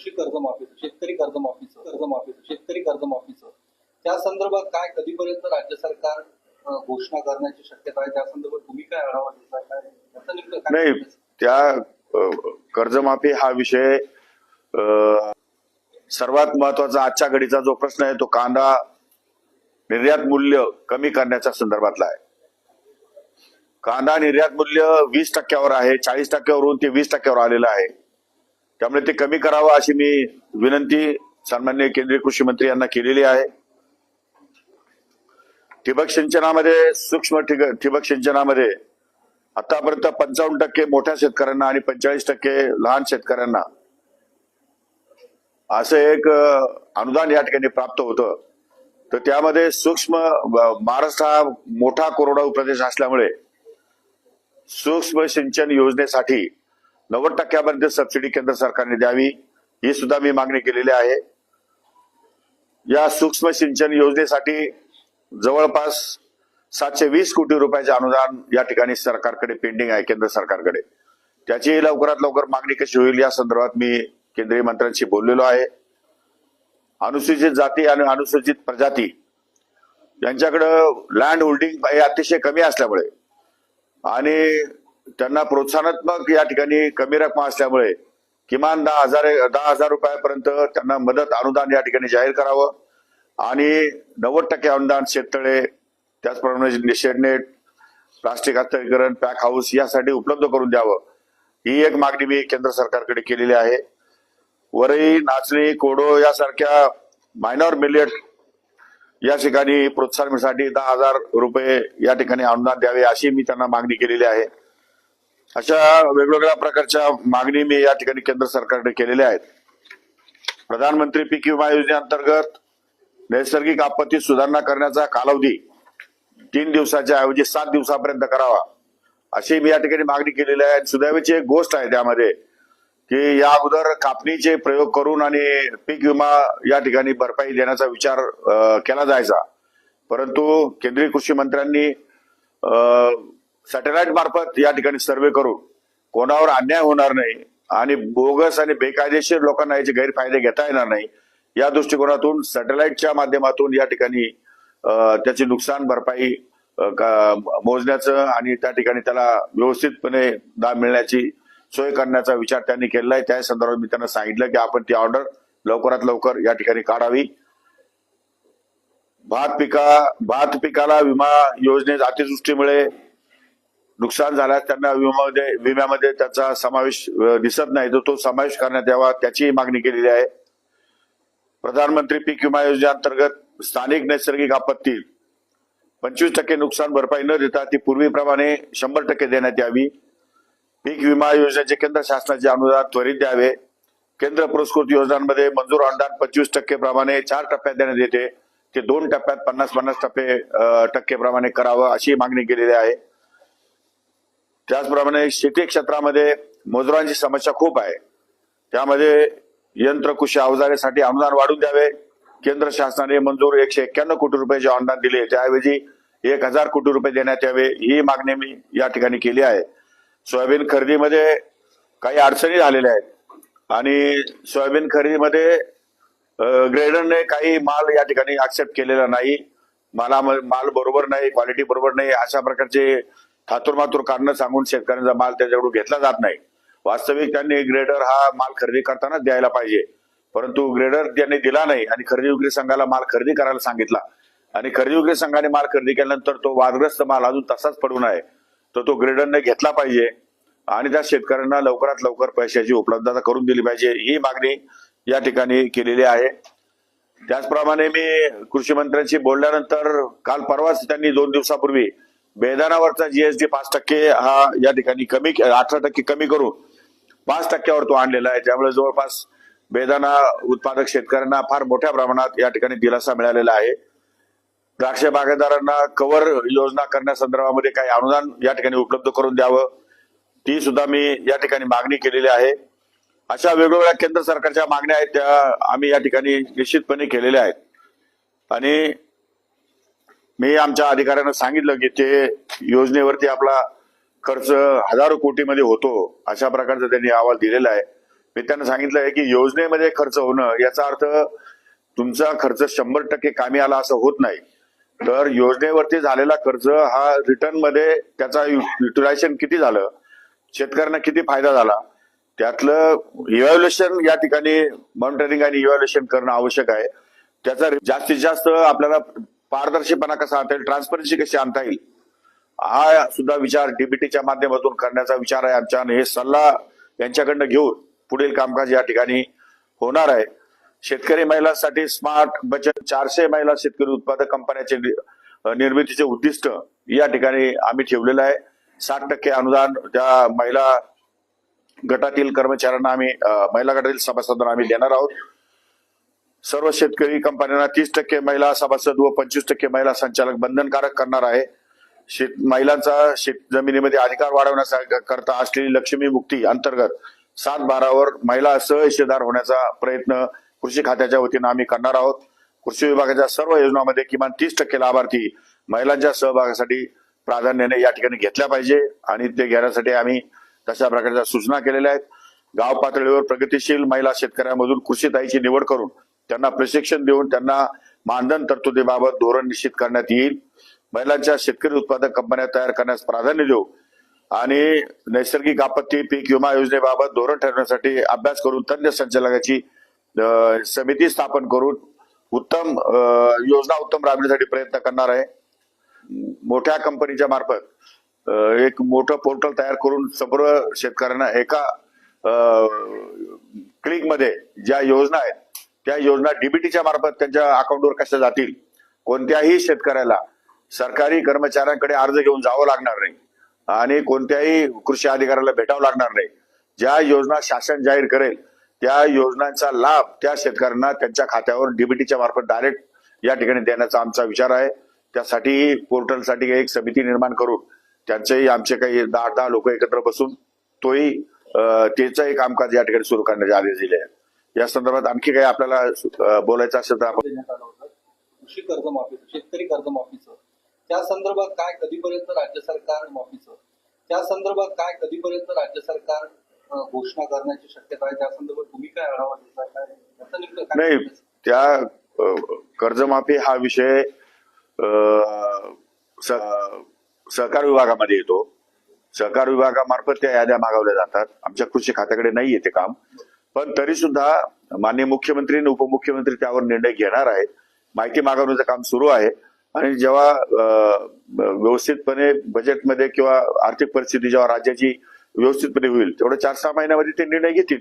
कृषी कर्जमाफीचं शेतकरी कर्जमाफीचं कर्जमाफीचं शेतकरी कर्जमाफीचं. त्या संदर्भात काय कधीपर्यंत राज्य सरकार घोषणा करण्याची शक्यता आहे? त्या संदर्भात तुम्ही काय आढावा घेतला काय नाही त्या कर्जमाफी हा विषय सर्वात महत्त्वाचा आजच्या घडीचा जो प्रश्न आहे तो कांदा निर्यात मूल्य कमी करण्याच्या संदर्भातला आहे. कांदा निर्यात मूल्य वीस टक्क्यावर आहे चाळीस टक्क्यावरून ते वीस टक्क्यावर आलेलं आहे. त्यामुळे ते कमी करावं अशी मी विनंती सन्मान्य केंद्रीय कृषी मंत्री यांना केलेली आहे. ठिबक सिंचनामध्ये सूक्ष्म ठिबक सिंचनामध्ये आतापर्यंत पंचावन्न टक्के मोठ्या शेतकऱ्यांना आणि पंचेचाळीस टक्के लहान शेतकऱ्यांना असं एक अनुदान या ठिकाणी प्राप्त होतं. तर त्यामध्ये सूक्ष्म महाराष्ट्र हा मोठा कोरडवाहू प्रदेश असल्यामुळे सूक्ष्म सिंचन योजनेसाठी नव्वद टक्क्यापर्यंत सबसिडी केंद्र सरकारने द्यावी ही सुद्धा मी मागणी केलेली आहे. या सूक्ष्म सिंचन योजनेसाठी जवळपास सातशे वीस कोटी रुपयाचे अनुदान या ठिकाणी सरकारकडे पेंडिंग आहे केंद्र सरकारकडे. त्याची लवकरात लवकर मागणी कशी होईल या संदर्भात मी केंद्रीय मंत्र्यांशी बोललेलो आहे. अनुसूचित जाती आणि अनुसूचित प्रजाती यांच्याकडं लँड होल्डिंग हे अतिशय कमी असल्यामुळे आणि त्यांना प्रोत्साहनात्मक या ठिकाणी कमी रक्कम असल्यामुळे किमान दहा हजार दहा हजार रुपयापर्यंत त्यांना मदत अनुदान या ठिकाणी जाहीर करावं. आणि नव्वद टक्के अनुदान शेततळे त्याचप्रमाणे शेडनेट प्लास्टिक हस्तांतरीकरण पॅक हाऊस यासाठी उपलब्ध करून द्यावं. ही एक मागणी मी केंद्र सरकारकडे केलेली आहे. वरई नाचणी कोडो यासारख्या मायनॉर मिलेट या ठिकाणी प्रोत्साहनासाठी दहा हजार रुपये या ठिकाणी अनुदान द्यावे अशी मी त्यांना मागणी केलेली आहे. अशा वेगवेगळ्या प्रकारच्या मागणी मी या ठिकाणी केंद्र सरकारने केलेल्या आहेत. प्रधानमंत्री पीक विमा योजनेअंतर्गत नैसर्गिक आपत्ती सुधारणा करण्याचा कालावधी तीन दिवसाच्या ऐवजी सात दिवसापर्यंत करावा अशी मी या ठिकाणी मागणी केलेली आहे. सुदैवाची एक गोष्ट आहे त्यामध्ये की या अगोदर कापणीचे प्रयोग करून आणि पीक विमा या ठिकाणी भरपाई देण्याचा विचार केला जायचा. परंतु केंद्रीय कृषी मंत्र्यांनी सॅटेलाइट मार्फत या ठिकाणी सर्वे करून कोणावर अन्याय होणार नाही आणि बोगस आणि बेकायदेशीर लोकांना याचे गैरफायदे घेता येणार नाही या दृष्टिकोनातून सॅटेलाइटच्या माध्यमातून या ठिकाणी त्याची नुकसान भरपाई का- मोजण्याचं आणि त्या ठिकाणी त्याला व्यवस्थितपणे दाब मिळण्याची सोय करण्याचा विचार त्यांनी केलेला आहे. त्या संदर्भात मी त्यांना सांगितलं की आपण ती ऑर्डर लवकरात लवकर या ठिकाणी काढावी. भात पिका भात पिकाला विमा योजनेत अतिवृष्टीमुळे नुकसान झाल्यास त्यांना विम्यामध्ये विम्यामध्ये त्याचा समावेश दिसत नाही. तर तो समावेश करण्यात यावा त्याचीही मागणी केलेली आहे. प्रधानमंत्री पीक विमा योजनेअंतर्गत स्थानिक नैसर्गिक आपत्ती पंचवीस टक्के नुकसान भरपाई न देता ती पूर्वीप्रमाणे शंभर टक्के देण्यात यावी. पीक विमा योजनेचे केंद्र शासनाचे अनुदान त्वरित द्यावे. केंद्र पुरस्कृत योजनांमध्ये मंजूर अनुदान पंचवीस टक्के प्रमाणे चार टप्प्यात देण्यात येते. ते दोन टप्प्यात पन्नास पन्नास टप्पे टक्के प्रमाणे करावं अशी मागणी केलेली आहे. त्याचप्रमाणे शेती क्षेत्रामध्ये मजुरांची समस्या खूप आहे. त्यामध्ये यंत्रकुशी अवजारेसाठी अनुदान वाढून द्यावे. केंद्र शासनाने मंजूर एकशे एक्क्याण्णव कोटी रुपये जे अनुदान दिले. त्याऐवजी एक हजार कोटी रुपये देण्यात यावे ही मागणी मी या ठिकाणी केली आहे. सोयाबीन खरेदीमध्ये काही अडचणी झालेल्या आहेत आणि सोयाबीन खरेदीमध्ये ग्रेडरने काही माल या ठिकाणी ऍक्सेप्ट केलेला नाही. माला माल बरोबर नाही क्वालिटी बरोबर नाही अशा प्रकारचे थातुरमातुर कारणं सांगून शेतकऱ्यांचा माल त्याच्याकडून घेतला जात नाही. वास्तविक त्यांनी ग्रेडर हा माल खरेदी करतानाच द्यायला पाहिजे. परंतु ग्रेडर त्यांनी दिला नाही आणि खरेदी विक्री संघाला माल खरेदी करायला सांगितला. आणि खरेदी विक्री संघाने माल खरेदी केल्यानंतर तो वादग्रस्त माल अजून तसाच पडून आहे तर तो ग्रेडरने घेतला पाहिजे. आणि त्या शेतकऱ्यांना लवकरात लवकर पैशाची उपलब्धता करून दिली पाहिजे ही मागणी या ठिकाणी केलेली आहे. त्याचप्रमाणे मी कृषी मंत्र्यांशी बोलल्यानंतर काल परवाच त्यांनी दोन दिवसापूर्वी बेदानावरचा जीएसटी पाच टक्के हा या ठिकाणी कमी अठरा टक्के कमी करून पाच टक्क्यावर तो आणलेला आहे. त्यामुळे जवळपास बेदाना उत्पादक शेतकऱ्यांना फार मोठ्या प्रमाणात या ठिकाणी दिलासा मिळालेला आहे. द्राक्ष बागायतदारांना कवर योजना करण्यासंदर्भामध्ये काही अनुदान या ठिकाणी उपलब्ध करून द्यावं. ती सुद्धा मी या ठिकाणी मागणी केलेली आहे. अशा वेगवेगळ्या केंद्र सरकारच्या मागण्या आहेत त्या आम्ही या ठिकाणी निश्चितपणे केलेल्या आहेत. आणि मी आमच्या अधिकाऱ्यांना सांगितलं की ते योजनेवरती आपला खर्च हजारो कोटीमध्ये होतो अशा प्रकारचा त्यांनी अहवाल दिलेला आहे. मी त्यांना सांगितलं आहे की योजनेमध्ये खर्च होणं याचा अर्थ तुमचा खर्च शंभर टक्के कामी आला असं होत नाही. तर योजनेवरती झालेला खर्च हा रिटर्नमध्ये त्याचा युटिलायझेशन किती झालं शेतकऱ्यांना किती फायदा झाला त्यातलं इव्हॅल्युएशन या ठिकाणी मॉनिटरिंग आणि इव्हॅल्युएशन करणं आवश्यक आहे. त्याचा जास्तीत जास्त आपल्याला पारदर्शीपणा कसा आणता येईल ट्रान्सपरन्सी कशी आणता येईल? हा सुद्धा विचार डीबीटीच्या माध्यमातून करण्याचा विचार आहे आमच्या हे सल्ला यांच्याकडनं घेऊन पुढील कामकाज या ठिकाणी होणार आहे. शेतकरी महिलांसाठी स्मार्ट बचत चारशे महिला शेतकरी उत्पादक कंपन्याचे नि- निर्मितीचे उद्दिष्ट या ठिकाणी आम्ही ठेवलेलं आहे. साठ टक्के अनुदान त्या महिला गटातील कर्मचाऱ्यांना आम्ही महिला गटातील सभासदांना आम्ही देणार आहोत. सर्व शेतकरी कंपन्यांना तीस टक्के महिला सभासद व पंचवीस टक्के महिला संचालक बंधनकारक करणार आहे. शेत महिलांचा शेत जमिनीमध्ये अधिकार वाढवण्याकरता असलेली लक्ष्मी मुक्ती अंतर्गत सात बारावर महिला सहहिशेदार होण्याचा प्रयत्न कृषी खात्याच्या वतीनं आम्ही करणार आहोत. कृषी विभागाच्या सर्व योजनांमध्ये किमान तीस टक्के लाभार्थी महिलांच्या सहभागासाठी प्राधान्याने या ठिकाणी घेतल्या पाहिजे आणि ते घेण्यासाठी आम्ही तशा प्रकारच्या सूचना केलेल्या आहेत. गाव पातळीवर प्रगतिशील महिला शेतकऱ्यांमधून कृषीताईची निवड करून त्यांना प्रशिक्षण देऊन त्यांना मानधन तरतुदीबाबत धोरण निश्चित करण्यात येईल. महिलांच्या शेतकरी उत्पादक कंपन्या तयार करण्यास प्राधान्य देऊ. आणि नैसर्गिक आपत्ती पीक विमा योजनेबाबत धोरण ठरवण्यासाठी अभ्यास करून तज्ञ संचालकाची समिती स्थापन करून उत्तम योजना उत्तम राबविण्यासाठी प्रयत्न करणार आहे. मोठ्या कंपनीच्या मार्फत एक मोठं पोर्टल तयार करून सर्व शेतकऱ्यांना एका क्लिकमध्ये ज्या योजना आहेत त्या योजना डीबीटीच्या मार्फत त्यांच्या अकाउंटवर कशा जातील? कोणत्याही शेतकऱ्याला सरकारी कर्मचाऱ्यांकडे अर्ज घेऊन जावं लागणार नाही. आणि कोणत्याही कृषी अधिकाऱ्याला भेटावं लागणार नाही. ज्या योजना शासन जाहीर करेल त्या योजनांचा लाभ त्या शेतकऱ्यांना त्यांच्या खात्यावर डीबीटीच्या मार्फत डायरेक्ट या ठिकाणी देण्याचा आमचा विचार आहे. त्यासाठी पोर्टलसाठी एक समिती निर्माण करून त्यांचेही आमचे काही दहा दहा लोक एकत्र बसून तोही त्याचंही कामकाज या ठिकाणी सुरू करण्याचे आदेश दिले आहेत. या संदर्भात आणखी काही आपल्याला बोलायचं असेल तर आपण कृषी कर्जमाफीचं शेतकरी कर्जमाफीचं. त्या संदर्भात काय कधीपर्यंत राज्य सरकार माफीचं? त्या संदर्भात काय कधीपर्यंत राज्य सरकार घोषणा करण्याची शक्यता आहे? त्या संदर्भात तुम्ही काय आढावा काय नाही त्या कर्जमाफी हा विषय सहकार विभागामध्ये येतो. सहकार विभागामार्फत त्या याद्या मागवल्या जातात. आमच्या कृषी खात्याकडे नाही येते काम. पण तरी सुद्धा माननीय मुख्यमंत्री आणि उपमुख्यमंत्री त्यावर निर्णय घेणार आहेत. माहिती मागवण्याचं काम सुरू आहे. आणि जेव्हा व्यवस्थितपणे बजेटमध्ये किंवा आर्थिक परिस्थिती जेव्हा राज्याची व्यवस्थितपणे होईल तेवढं चार सहा महिन्यामध्ये ते निर्णय घेतील.